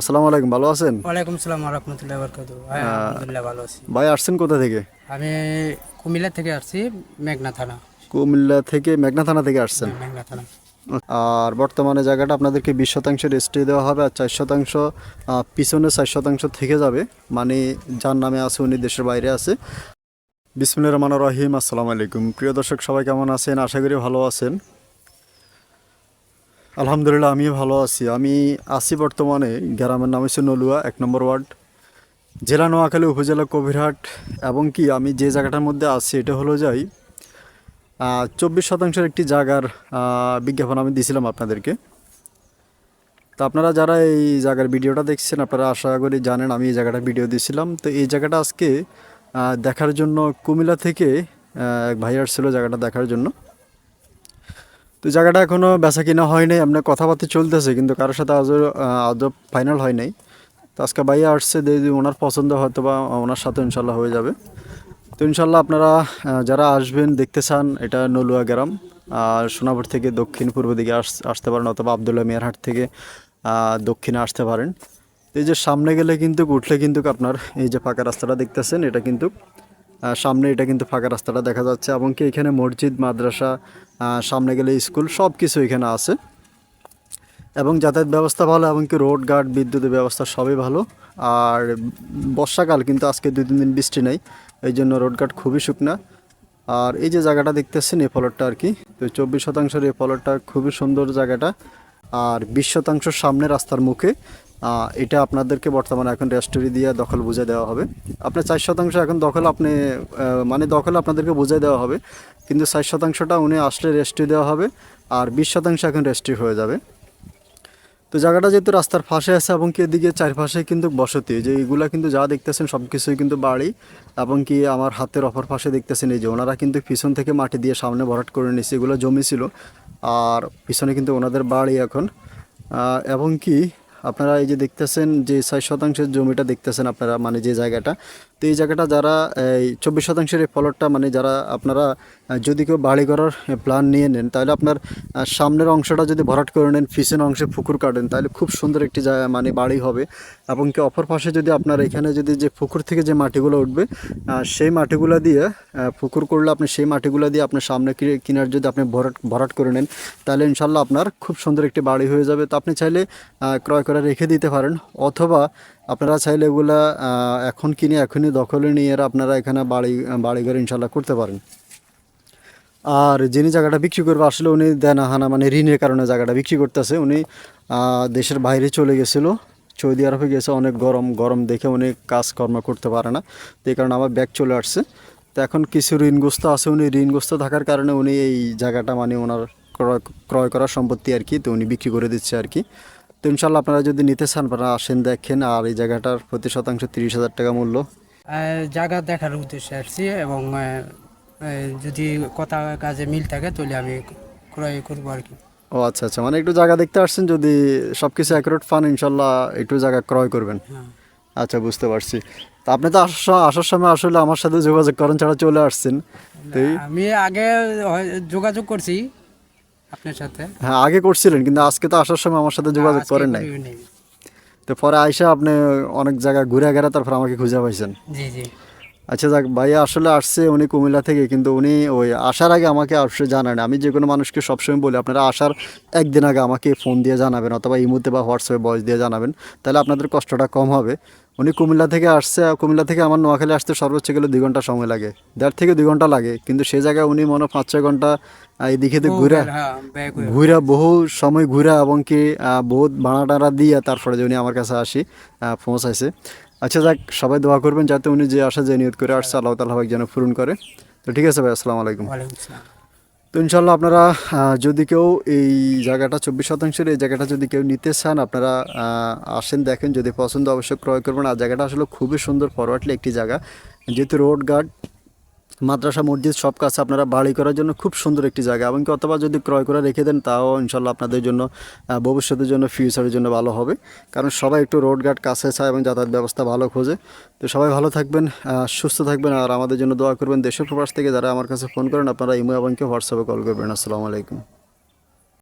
আসসালামু আলাইকুম ভালো আছেন? ওয়ালাইকুম সালাম রহমতুল্লাহ বরকাত হ্যাঁ আলহামদুলিল্লাহ ভালো আছি। ভাই আসছেন কোথা থেকে? আমি কুমিল্লা থেকে আসছি মেঘনা থানা। কুমিল্লা থেকে মেঘনা থানা থেকে আসছেন? মেঘনা থানা। আর বর্তমানে জায়গাটা আপনাদেরকে বিশ শতাংশ রেস্টে দেওয়া হবে আর চার শতাংশ পিছনে চার শতাংশ থেকে যাবে। মানে যার নামে আছে উনি দেশের বাইরে আছে। বিসমুল্লাহ রহমান রহিম আসসালামু আলাইকুম। প্রিয় দর্শক সবাই কেমন আছেন? আশা করি ভালো আছেন। আলহামদুলিল্লাহ আমি ভালো আছি। আমি আছি বর্তমানে, গ্রামের নাম হচ্ছে নলুয়া, এক নম্বর ওয়ার্ড। জেলা নোয়াখালী উপজেলা কবিরহাট, এবং কি আমি যে জায়গাটার মধ্যে আছি, এটা হলো যাই চব্বিশ শতাংশের একটি জায়গার বিজ্ঞাপন আমি দিয়েছিলাম আপনাদেরকে। তো আপনারা যারা এই জায়গার ভিডিওটা দেখছেন, আপনারা আশা করি জানেন আমি এই জায়গাটা ভিডিও দিয়েছিলাম। তো এই জায়গাটা আজকে দেখার জন্য কুমিল্লা থেকে এক ভাই আসছিল জায়গাটা দেখার জন্য। তো জায়গাটা এখনও বেচা কিনা হয়নি আপনার কথাবার্তা চলতেছে, কিন্তু কারোর সাথে আজও আজও ফাইনাল হয় নাই। তো আজকে ভাইয়া আসছে যদি ওনার পছন্দ হয়তো বা ওনার সাথে ইনশাল্লাহ হয়ে যাবে। তো ইনশাল্লাহ আপনারা যারা আসবেন, দেখতে চান, এটা নলুয়া গ্রাম, আর সোনাপুর থেকে দক্ষিণ পূর্ব দিকে আস, আসতে পারেন, অথবা আবদুল্লাহ মিয়ারহাট থেকে দক্ষিণে আসতে পারেন। এই যে সামনে গেলে কিন্তু, উঠলে কিন্তু আপনার এই যে ফাঁকা রাস্তাটা দেখতেছেন, এটা কিন্তু সামনে এটা কিন্তু ফাঁকা রাস্তাটা দেখা যাচ্ছে, এবং কি এখানে মসজিদ, মাদ্রাসা সামনে গেলে স্কুল সব কিছু এখানে আছে। এবং যাতায়াত ব্যবস্থা ভালো এমনকি রোড গার্ড, বিদ্যুতের ব্যবস্থা সবই ভালো। আর বর্ষাকাল কিন্তু আজকে দুই তিন দিন বৃষ্টি নেই, এই জন্য রোড গার্ড খুবই শুকনা। আর এই যে জায়গাটা দেখতেছেন, এই ফলটটা আর কি, তো চব্বিশ শতাংশের এই ফলটটা খুবই সুন্দর জায়গাটা। আর বিশ শতাংশ সামনে রাস্তার মুখে এটা আপনাদেরকে বর্তমানে এখন রেস্টোরি দিয়ে দখল বুঝে দেওয়া হবে। আপনার চার শতাংশ এখন দখল আপনি মানে দখল আপনাদেরকে বুঝে দেওয়া হবে, কিন্তু চার শতাংশটা উনি আসলে রেস্ট্রি দেওয়া হবে, আর বিশ শতাংশ এখন রেস্ট্রি হয়ে যাবে। তো জায়গাটা যেহেতু রাস্তার পাশে আছে এবং কি এদিকে চারপাশে কিন্তু বসতি, যে এইগুলা কিন্তু যা দেখতেছেন সব কিছুই কিন্তু বাড়ি, এবং কি আমার হাতের অপর পাশে দেখতেছেন এই যে ওনারা কিন্তু পিছন থেকে মাটি দিয়ে সামনে ভরাট করে নিচ্ছে এগুলো জমি ছিল। আর পিছনে কিন্তু ওনাদের বাড়ি এখন। এবং কি, আপনারা এই যে দেখতেছেন যে ছয় শতাংশের জমিটা দেখতেছেন আপনারা মানে যে জায়গাটা তো এই জায়গাটা যারা, এই চব্বিশ শতাংশের এই ফলটটা মানে যারা আপনারা যদি কেউ বাড়ি করার প্ল্যান নিয়ে নেন, তাহলে আপনার সামনের অংশটা যদি ভরাট করে নেন, পিছনের অংশে পুকুর কাটেন, তাহলে খুব সুন্দর একটি জায়গা মানে বাড়ি হবে। এবং কি অপর পাশে যদি আপনার এখানে যদি যে পুকুর থেকে যে মাটিগুলো উঠবে সেই মাটিগুলো দিয়ে পুকুর করলে আপনি সেই মাটিগুলো দিয়ে আপনার সামনে কিনার যদি আপনি ভরাট ভরাট করে নেন, তাহলে ইনশাল্লাহ আপনার খুব সুন্দর একটি বাড়ি হয়ে যাবে। তো আপনি চাইলে ক্রয় করে রেখে দিতে পারেন, অথবা আপনারা চাইলে এগুলা এখন কিনে, এখনই দখলে নিয়ে আপনারা এখানে বাড়ি বাড়ি ঘর ইনশাল্লাহ করতে পারেন। আর যিনি জায়গাটা বিক্রি করবে, আসলে উনি দেনা হানা মানে ঋণের কারণে জায়গাটা বিক্রি করতেছে। উনি দেশের বাইরে চলে গেছিল, সৌদি আরবে গেছে, অনেক গরম গরম দেখে উনি কাজকর্ম করতে পারে না তো এই কারণে আমার ব্যাগ চলে আসছে। তো এখন কিছু ঋণগ্রস্ত আছে, উনি ঋণগ্রস্ত থাকার কারণে উনি এই জায়গাটা মানে ওনার ক্রয় ক্রয় করা সম্পত্তি আর কি, তো উনি বিক্রি করে দিচ্ছে আর কি। তো ইনশাল্লাহ আপনারা যদি নিতে চান আপনারা আসেন দেখেন। আর এই জায়গাটার প্রতি শতাংশ তিরিশ হাজার টাকা মূল্য। জায়গা দেখার উদ্দেশ্যে আসছি এবং যদি কথা কাজে মিল থাকে তাহলে আমি ক্রয় করব আর কি। ও আচ্ছা আচ্ছা। মানে একটু জায়গা দেখতে আসছেন যদি সব কিছু অ্যাকুরেট পান ইনশাল্লাহ একটু জায়গা ক্রয় করবেন। হ্যাঁ। আচ্ছা বুঝতে পারছি। তা আপনি তো আসার আসার সময় আসলে আমার সাথে যোগাযোগ করেন ছাড়া চলে আসছেন। আমি আগে যোগাযোগ করছি। আপনার সাথে? হ্যাঁ আগে করছিলেন কিন্তু আজকে তো আসার সময় আমার সাথে যোগাযোগ করেন নাই। নাই। তো পরে আইসা আপনি অনেক জায়গায় ঘুরে গেলে তারপর আমাকে খুঁজে পাইছেন। জি জি। আচ্ছা যাক ভাইয়া আসলে আসছে উনি কুমিল্লা থেকে কিন্তু উনি ওই আসার আগে আমাকে অবশ্যই জানান আমি যে কোনো মানুষকে সবসময় বলি আপনারা আসার একদিন আগে আমাকে ফোন দিয়ে জানাবেন অথবা ইমুতে বা হোয়াটসঅ্যাপে ভয়েস দিয়ে জানাবেন তাহলে আপনাদের কষ্টটা কম হবে। উনি কুমিল্লা থেকে আসছে আর কুমিল্লা থেকে আমার নোয়াখালী আসতে সর্বোচ্চ গেলে দুই ঘণ্টা সময় লাগে। দেড় থেকে দুই ঘণ্টা লাগে কিন্তু সে জায়গায় উনি মনে পাঁচ ছয় ঘণ্টা এইদিকে দিয়ে ঘুরে ঘুরা বহু সময় ঘুরা এবং কি বহুত ভাড়া টাড়া দিয়ে তারপরে যে উনি আমার কাছে আসি পৌঁছাইছে। আচ্ছা যাক সবাই দোয়া করবেন যাতে উনি যে আসা যায় নিয়ত করে আসছে আল্লাহ তালা যেন পূরণ করে। তো ঠিক আছে ভাই আসসালামু আলাইকুম। তো ইনশাল্লাহ আপনারা যদি কেউ এই জায়গাটা চব্বিশ শতাংশের এই জায়গাটা যদি কেউ নিতে চান আপনারা আসেন দেখেন যদি পছন্দ অবশ্যই ক্রয় করবেন। আর জায়গাটা আসলে খুবই সুন্দর ফরওয়ার্ডলি একটি জায়গা। যেহেতু রোড গার্ড মাদ্রাসা, মসজিদ, সব কাছে আপনারা বাড়ি করার জন্য খুব সুন্দর একটি জায়গা। এমনকি অথবা যদি ক্রয় করে রেখে দেন, তাও ইনশাল্লাহ আপনাদের জন্য ভবিষ্যতের জন্য ফিউচারের জন্য ভালো হবে। কারণ সবাই একটু রোডঘাট কাছে চায় এবং যাতায়াত ব্যবস্থা ভালো খোঁজে। তো সবাই ভালো থাকবেন সুস্থ থাকবেন, আর আমাদের জন্য দোয়া করবেন। দেশের প্রবাস থেকে যারা আমার কাছে ফোন করেন, আপনারা ইমো এবং হোয়াটসঅ্যাপে কল করবেন। আসসালামু আলাইকুম।